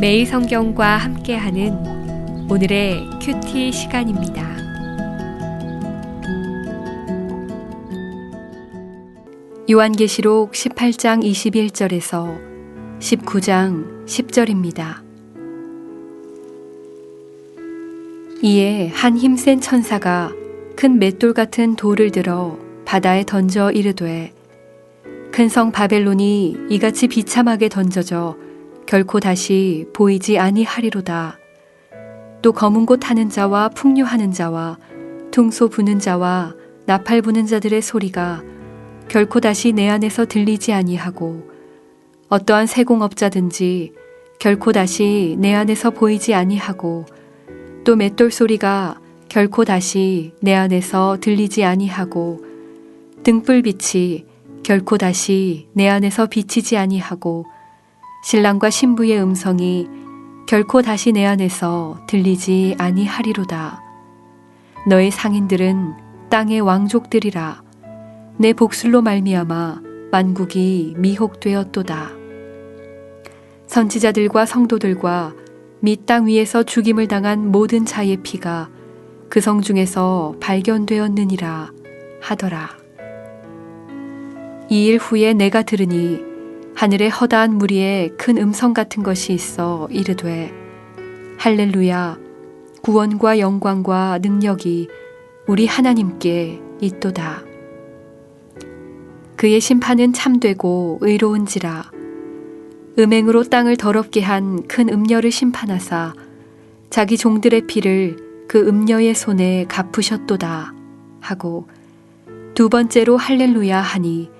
매일 성경과 함께하는 오늘의 큐티 시간입니다. 요한계시록 18장 21절에서 19장 10절입니다. 이에 한 힘센 천사가 큰 맷돌 같은 돌을 들어 바다에 던져 이르되 큰 성 바벨론이 이같이 비참하게 던져져 결코 다시 보이지 아니하리로다. 또 검은 곳 타는 자와 풍류하는 자와 퉁소 부는 자와 나팔 부는 자들의 소리가 결코 다시 내 안에서 들리지 아니하고 어떠한 세공업자든지 결코 다시 내 안에서 보이지 아니하고 또 맷돌 소리가 결코 다시 내 안에서 들리지 아니하고 등불 빛이 결코 다시 내 안에서 비치지 아니하고 신랑과 신부의 음성이 결코 다시 내 안에서 들리지 아니하리로다. 너의 상인들은 땅의 왕족들이라 내 복술로 말미암아 만국이 미혹되었도다. 선지자들과 성도들과 및 땅 위에서 죽임을 당한 모든 자의 피가 그 성 중에서 발견되었느니라 하더라. 이 일 후에 내가 들으니 하늘에 허다한 무리에 큰 음성 같은 것이 있어 이르되 할렐루야 구원과 영광과 능력이 우리 하나님께 있도다. 그의 심판은 참되고 의로운지라 음행으로 땅을 더럽게 한 큰 음녀를 심판하사 자기 종들의 피를 그 음녀의 손에 갚으셨도다 하고 두 번째로 할렐루야 하니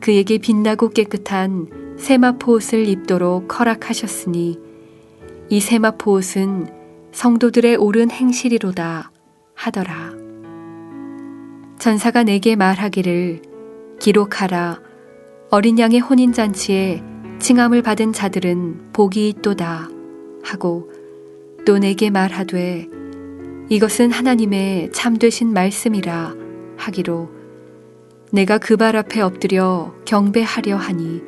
그에게 빛나고 깨끗한 세마포 옷을 입도록 허락하셨으니 이 세마포 옷은 성도들의 옳은 행실이로다 하더라. 전사가 내게 말하기를 기록하라 어린 양의 혼인 잔치에 칭함을 받은 자들은 복이 있도다 하고 또 내게 말하되 이것은 하나님의 참되신 말씀이라 하기로 내가 그 발 앞에 엎드려 경배하려 하니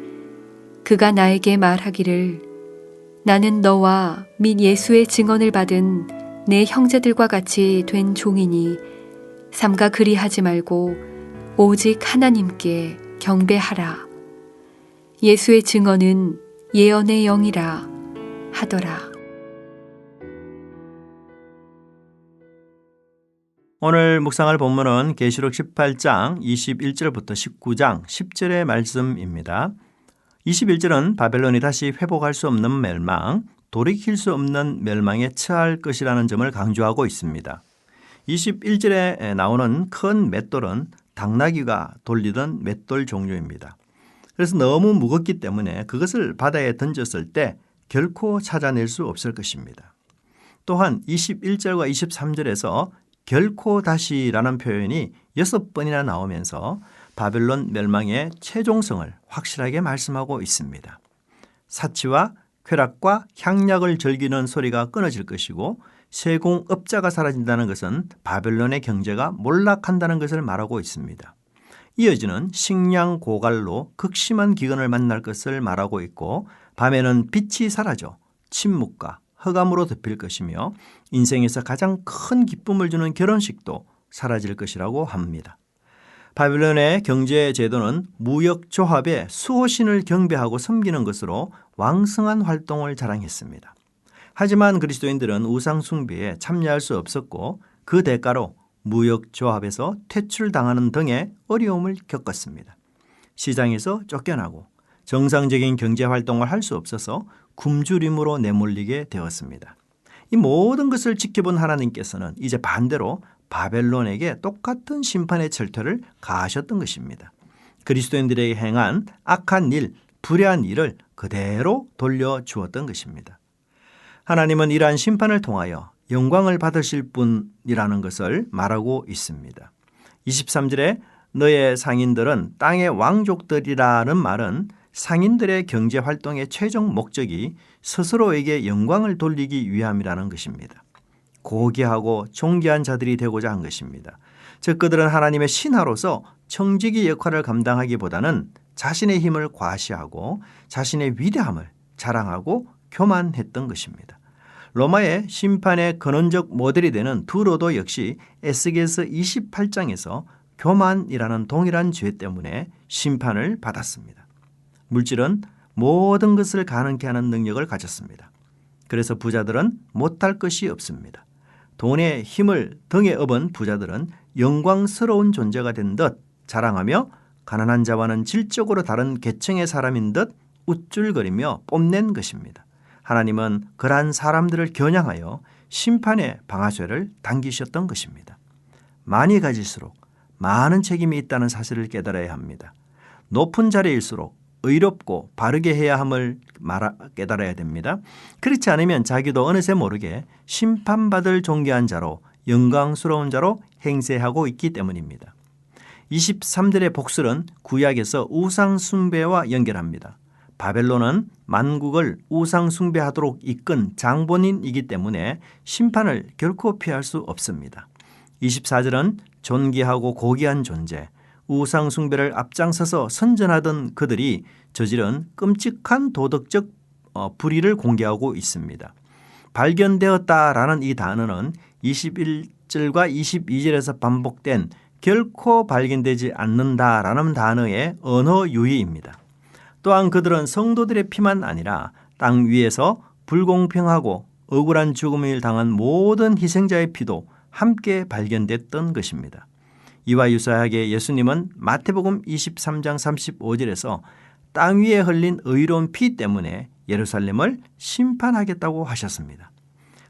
그가 나에게 말하기를 나는 너와 및 예수의 증언을 받은 내 형제들과 같이 된 종이니 삼가 그리하지 말고 오직 하나님께 경배하라. 예수의 증언은 예언의 영이라 하더라. 오늘 묵상할 본문은 계시록 18장 21절부터 19장 10절의 말씀입니다. 21절은 바벨론이 다시 회복할 수 없는 멸망, 돌이킬 수 없는 멸망에 처할 것이라는 점을 강조하고 있습니다. 21절에 나오는 큰 맷돌은 당나귀가 돌리던 맷돌 종류입니다. 그래서 너무 무겁기 때문에 그것을 바다에 던졌을 때 결코 찾아낼 수 없을 것입니다. 또한 21절과 23절에서 결코 다시라는 표현이 여섯 번이나 나오면서 바벨론 멸망의 최종성을 확실하게 말씀하고 있습니다. 사치와 쾌락과 향락을 즐기는 소리가 끊어질 것이고 세공업자가 사라진다는 것은 바벨론의 경제가 몰락한다는 것을 말하고 있습니다. 이어지는 식량 고갈로 극심한 기근을 만날 것을 말하고 있고 밤에는 빛이 사라져 침묵과 허감으로 덮일 것이며 인생에서 가장 큰 기쁨을 주는 결혼식도 사라질 것이라고 합니다. 바빌론의 경제 제도는 무역 조합에 수호신을 경배하고 섬기는 것으로 왕성한 활동을 자랑했습니다. 하지만 그리스도인들은 우상 숭배에 참여할 수 없었고 그 대가로 무역 조합에서 퇴출당하는 등의 어려움을 겪었습니다. 시장에서 쫓겨나고 정상적인 경제 활동을 할 수 없어서 굶주림으로 내몰리게 되었습니다. 이 모든 것을 지켜본 하나님께서는 이제 반대로 바벨론에게 똑같은 심판의 철퇴를 가하셨던 것입니다. 그리스도인들에게 행한 악한 일, 불의한 일을 그대로 돌려주었던 것입니다. 하나님은 이러한 심판을 통하여 영광을 받으실 분이라는 것을 말하고 있습니다. 23절에 너의 상인들은 땅의 왕족들이라는 말은 상인들의 경제 활동의 최종 목적이 스스로에게 영광을 돌리기 위함이라는 것입니다. 고귀하고 존귀한 자들이 되고자 한 것입니다. 즉 그들은 하나님의 신하로서 청지기 역할을 감당하기보다는 자신의 힘을 과시하고 자신의 위대함을 자랑하고 교만했던 것입니다. 로마의 심판의 근원적 모델이 되는 두로도 역시 에스겔서 28장에서 교만이라는 동일한 죄 때문에 심판을 받았습니다. 물질은 모든 것을 가능케 하는 능력을 가졌습니다. 그래서 부자들은 못할 것이 없습니다. 돈의 힘을 등에 업은 부자들은 영광스러운 존재가 된 듯 자랑하며 가난한 자와는 질적으로 다른 계층의 사람인 듯 우쭐거리며 뽐낸 것입니다. 하나님은 그러한 사람들을 겨냥하여 심판의 방아쇠를 당기셨던 것입니다. 많이 가질수록 많은 책임이 있다는 사실을 깨달아야 합니다. 높은 자리일수록 의롭고 바르게 해야 함을 말아, 깨달아야 됩니다. 그렇지 않으면 자기도 어느새 모르게 심판받을 존귀한 자로 영광스러운 자로 행세하고 있기 때문입니다. 23절의 복술은 구약에서 우상 숭배와 연결합니다. 바벨론은 만국을 우상 숭배하도록 이끈 장본인이기 때문에 심판을 결코 피할 수 없습니다. 24절은 존귀하고 고귀한 존재, 우상 숭배를 앞장서서 선전하던 그들이 저지른 끔찍한 도덕적 어, 불의를 공개하고 있습니다. 발견되었다라는 이 단어는 21절과 22절에서 반복된 결코 발견되지 않는다라는 단어의 언어 유희입니다. 또한 그들은 성도들의 피만 아니라 땅 위에서 불공평하고 억울한 죽음을 당한 모든 희생자의 피도 함께 발견됐던 것입니다. 이와 유사하게 예수님은 마태복음 23장 35절에서 땅 위에 흘린 의로운 피 때문에 예루살렘을 심판하겠다고 하셨습니다.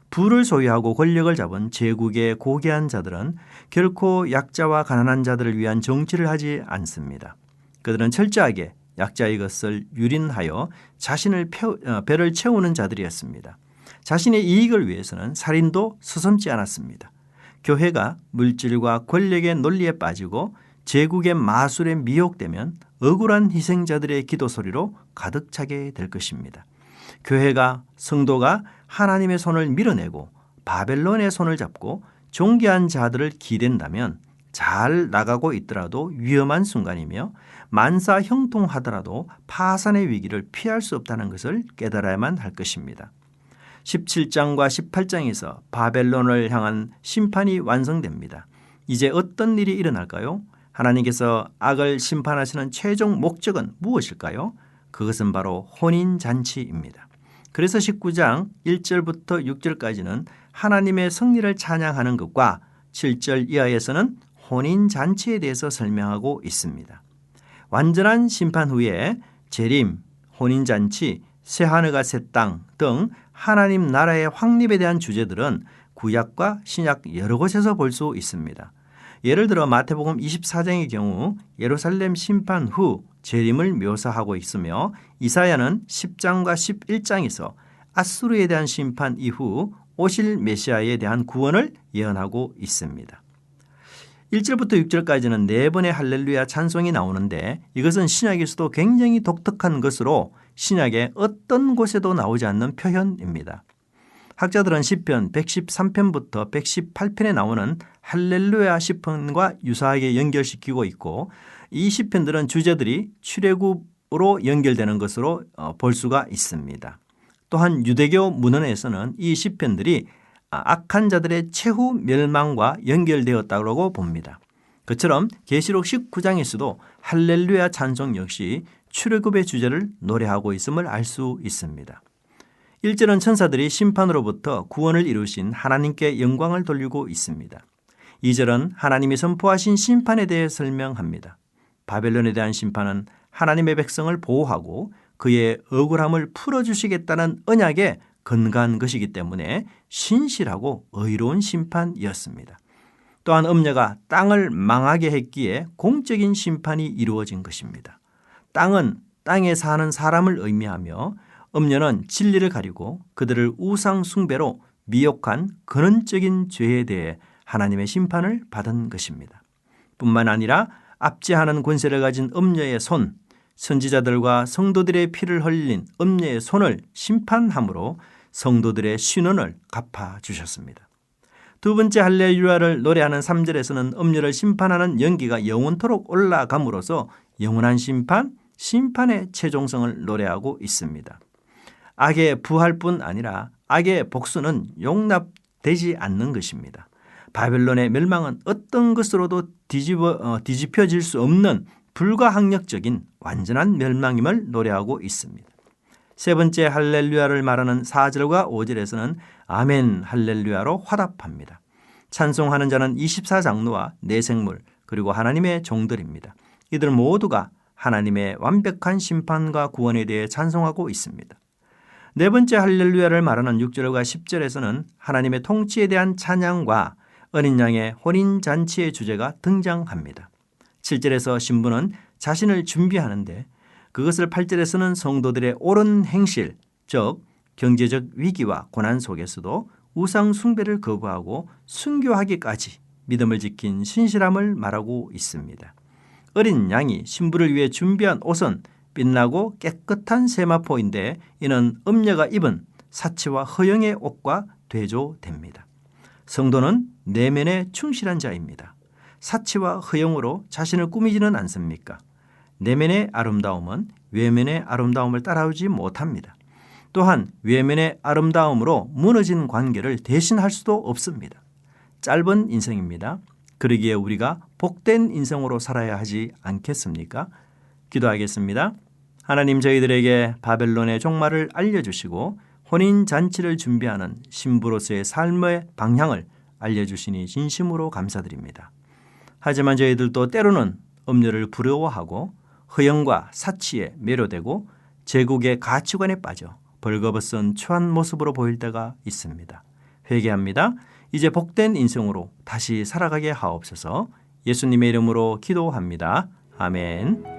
부를 소유하고 권력을 잡은 제국의 고귀한 자들은 결코 약자와 가난한 자들을 위한 정치를 하지 않습니다. 그들은 철저하게 약자의 것을 유린하여 자신을 어, 배를 채우는 자들이었습니다. 자신의 이익을 위해서는 살인도 서슴지 않았습니다. 교회가 물질과 권력의 논리에 빠지고 제국의 마술에 미혹되면 억울한 희생자들의 기도 소리로 가득 차게 될 것입니다. 교회가 성도가 하나님의 손을 밀어내고 바벨론의 손을 잡고 존귀한 자들을 기댄다면 잘 나가고 있더라도 위험한 순간이며 만사 형통하더라도 파산의 위기를 피할 수 없다는 것을 깨달아야만 할 것입니다. 17장과 18장에서 바벨론을 향한 심판이 완성됩니다. 이제 어떤 일이 일어날까요? 하나님께서 악을 심판하시는 최종 목적은 무엇일까요? 그것은 바로 혼인잔치입니다. 그래서 19장 1절부터 6절까지는 하나님의 승리를 찬양하는 것과 7절 이하에서는 혼인잔치에 대해서 설명하고 있습니다. 완전한 심판 후에 재림, 혼인잔치, 새하늘과 새 땅 등 하나님 나라의 확립에 대한 주제들은 구약과 신약 여러 곳에서 볼 수 있습니다. 예를 들어 마태복음 24장의 경우 예루살렘 심판 후 재림을 묘사하고 있으며 이사야는 10장과 11장에서 아수르에 대한 심판 이후 오실 메시아에 대한 구원을 예언하고 있습니다. 1절부터 6절까지는 네 번의 할렐루야 찬송이 나오는데 이것은 신약에서도 굉장히 독특한 것으로 신약의 어떤 곳에도 나오지 않는 표현입니다. 학자들은 시편 113편부터 118편에 나오는 할렐루야 시편과 유사하게 연결시키고 있고 이 시편들은 주제들이 출애굽으로 연결되는 것으로 어, 볼 수가 있습니다. 또한 유대교 문헌에서는 이 시편들이 악한 자들의 최후 멸망과 연결되었다고 봅니다. 그처럼 계시록 19장에서도 할렐루야 찬송 역시 출애굽의 주제를 노래하고 있음을 알 수 있습니다. 1절은 천사들이 심판으로부터 구원을 이루신 하나님께 영광을 돌리고 있습니다. 2절은 하나님이 선포하신 심판에 대해 설명합니다. 바벨론에 대한 심판은 하나님의 백성을 보호하고 그의 억울함을 풀어주시겠다는 언약에 근거한 것이기 때문에 신실하고 의로운 심판이었습니다. 또한 음녀가 땅을 망하게 했기에 공적인 심판이 이루어진 것입니다. 땅은 땅에 사는 사람을 의미하며 음녀는 진리를 가리고 그들을 우상 숭배로 미혹한 근원적인 죄에 대해 하나님의 심판을 받은 것입니다. 뿐만 아니라 압제하는 권세를 가진 음녀의 손, 선지자들과 성도들의 피를 흘린 음녀의 손을 심판함으로 성도들의 신원을 갚아 주셨습니다. 두 번째 할렐루야를 노래하는 3절에서는 음녀를 심판하는 연기가 영원토록 올라감으로써 영원한 심판, 심판의 최종성을 노래하고 있습니다. 악의 부활 뿐 아니라 악의 복수는 용납되지 않는 것입니다. 바벨론의 멸망은 어떤 것으로도 뒤집어, 어, 뒤집혀질 수 없는 불가항력적인 완전한 멸망임을 노래하고 있습니다. 세 번째 할렐루야를 말하는 4절과 5절에서는 아멘 할렐루야로 화답합니다. 찬송하는 자는 24장로와 내생물 그리고 하나님의 종들입니다. 이들 모두가 하나님의 완벽한 심판과 구원에 대해 찬송하고 있습니다. 네 번째 할렐루야를 말하는 6절과 10절에서는 하나님의 통치에 대한 찬양과 어린 양의 혼인 잔치의 주제가 등장합니다. 7절에서 신부는 자신을 준비하는데 그것을 8절에서는 성도들의 옳은 행실, 즉 경제적 위기와 고난 속에서도 우상 숭배를 거부하고 순교하기까지 믿음을 지킨 신실함을 말하고 있습니다. 어린 양이 신부를 위해 준비한 옷은 빛나고 깨끗한 세마포인데 이는 음녀가 입은 사치와 허영의 옷과 대조됩니다. 성도는 내면에 충실한 자입니다. 사치와 허영으로 자신을 꾸미지는 않습니까? 내면의 아름다움은 외면의 아름다움을 따라오지 못합니다. 또한 외면의 아름다움으로 무너진 관계를 대신할 수도 없습니다. 짧은 인생입니다. 그러기에 우리가 복된 인생으로 살아야 하지 않겠습니까? 기도하겠습니다. 하나님 저희들에게 바벨론의 종말을 알려주시고 혼인 잔치를 준비하는 신부로서의 삶의 방향을 알려주시니 진심으로 감사드립니다. 하지만 저희들도 때로는 음료를 부러워하고 허영과 사치에 매료되고 제국의 가치관에 빠져 벌거벗은 추한 모습으로 보일 때가 있습니다. 회개합니다. 이제 복된 인생으로 다시 살아가게 하옵소서 예수님의 이름으로 기도합니다. 아멘.